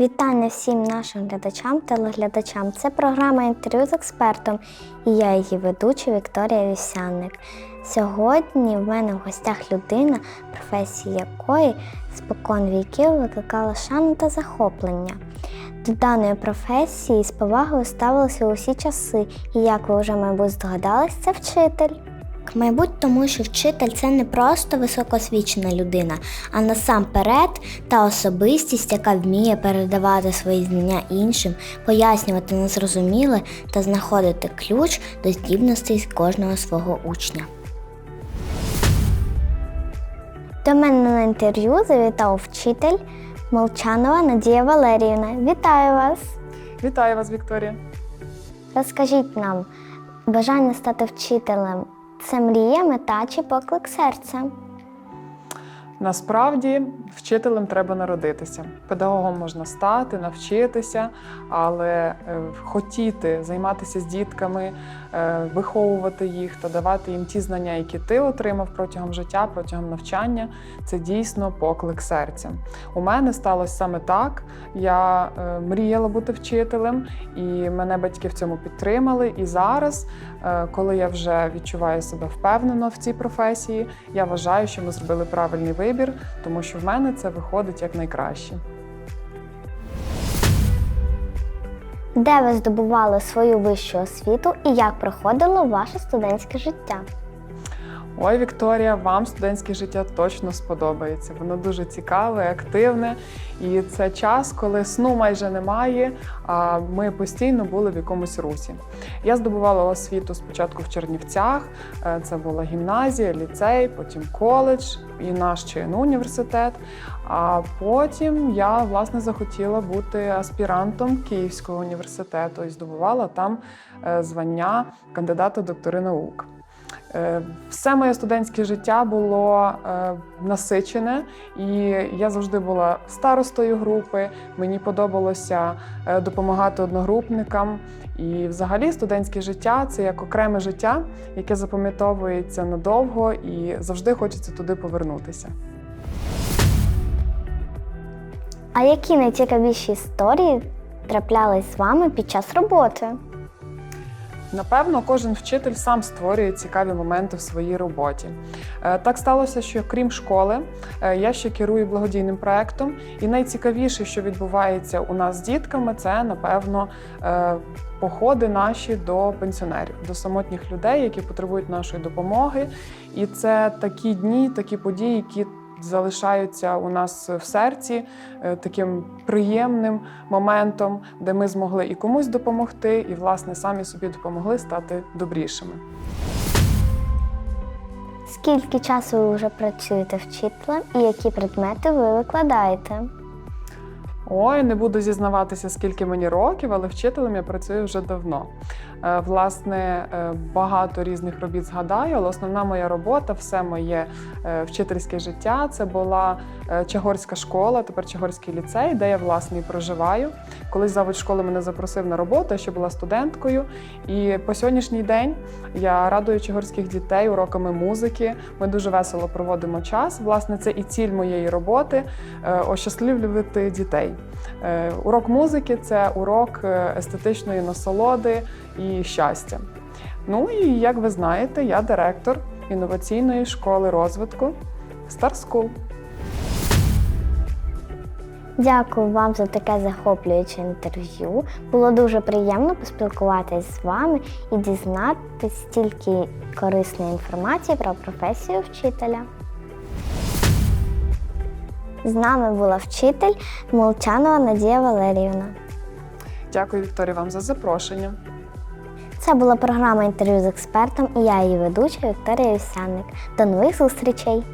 Вітання всім нашим глядачам, телеглядачам. Це програма інтерв'ю з експертом і я її ведуча Вікторія Вісянник. Сьогодні в мене в гостях людина, професія якої спокон віків викликала шану та захоплення. До даної професії з повагою ставилися усі часи, і як ви вже, мабуть, здогадались, це вчитель. Мабуть, тому що вчитель це не просто високосвічена людина, а насамперед та особистість, яка вміє передавати свої знання іншим, пояснювати незрозуміле та знаходити ключ до здібностей кожного свого учня. До мене на інтерв'ю завітав вчитель Молчанова Надія Валеріївна. Вітаю вас! Вітаю вас, Вікторія. Розкажіть нам, бажання стати вчителем це мрія, мета чи поклик серця? Насправді вчителем треба народитися. Педагогом можна стати, навчитися, але е, хотіти займатися з дітками, е, виховувати їх та давати їм ті знання, які ти отримав протягом життя, протягом навчання, це дійсно поклик серця. У мене сталося саме так. Я е, мріяла бути вчителем, і мене батьки в цьому підтримали. І зараз, коли я вже відчуваю себе впевнено в цій професії, я вважаю, що ми зробили правильний вибір, тому що в мене це виходить як найкраще. Де ви здобували свою вищу освіту і як проходило ваше студентське життя? Ой, Вікторія, вам студентське життя точно сподобається. Воно дуже цікаве, активне, і це час, коли сну майже немає. А ми постійно були в якомусь русі. Я здобувала освіту спочатку в Чернівцях. е, Це була гімназія, ліцей, потім коледж і наш ЧНУ університет. А потім я власне захотіла бути аспірантом Київського університету і здобувала там е, звання кандидата доктори наук. Е, Все моє студентське життя було е, насичене, і я завжди була старостою групи. Мені подобалося е, допомагати одногрупникам. І, взагалі, студентське життя це як окреме життя, яке запам'ятовується надовго і завжди хочеться туди повернутися. А які найцікавіші історії траплялись з вами під час роботи? Напевно, кожен вчитель сам створює цікаві моменти в своїй роботі. Е, Так сталося, що крім школи, е, я ще керую благодійним проектом, і найцікавіше, що відбувається у нас з дітками, це напевно е, походи наші до пенсіонерів, до самотніх людей, які потребують нашої допомоги. І це такі дні, такі події, які залишаються у нас в серці е, таким приємним моментом, де ми змогли і комусь допомогти, і власне самі собі допомогли стати добрішими. Скільки часу ви вже працюєте вчителем і які предмети ви викладаєте? Ой, не буду зізнаватися, скільки мені років, але вчителем я працюю вже давно. Е, Власне, е, багато різних робіт згадаю, але основна моя робота, все моє е, вчительське життя це була Чагорська школа, тепер Чагорський ліцей, де я власне і проживаю. Колись завуч школи мене запросив на роботу, я ще була студенткою. І по сьогоднішній день я радую чагорських дітей уроками музики. Ми дуже весело проводимо час. Власне, це і ціль моєї роботи ощасливлювати дітей. Е, Урок музики це урок е, естетичної насолоди і щастя. Ну і як ви знаєте, я директор інноваційної школи розвитку Star School. Дякую вам за таке захоплююче інтерв'ю. Було дуже приємно поспілкуватись з вами і дізнатися стільки корисної інформації про професію вчителя. З нами була вчитель Молчанова Надія Валеріївна. Дякую, Вікторія, вам за запрошення. Це була програма інтерв'ю з експертом і я її ведуча Вікторія Вісянник. До нових зустрічей!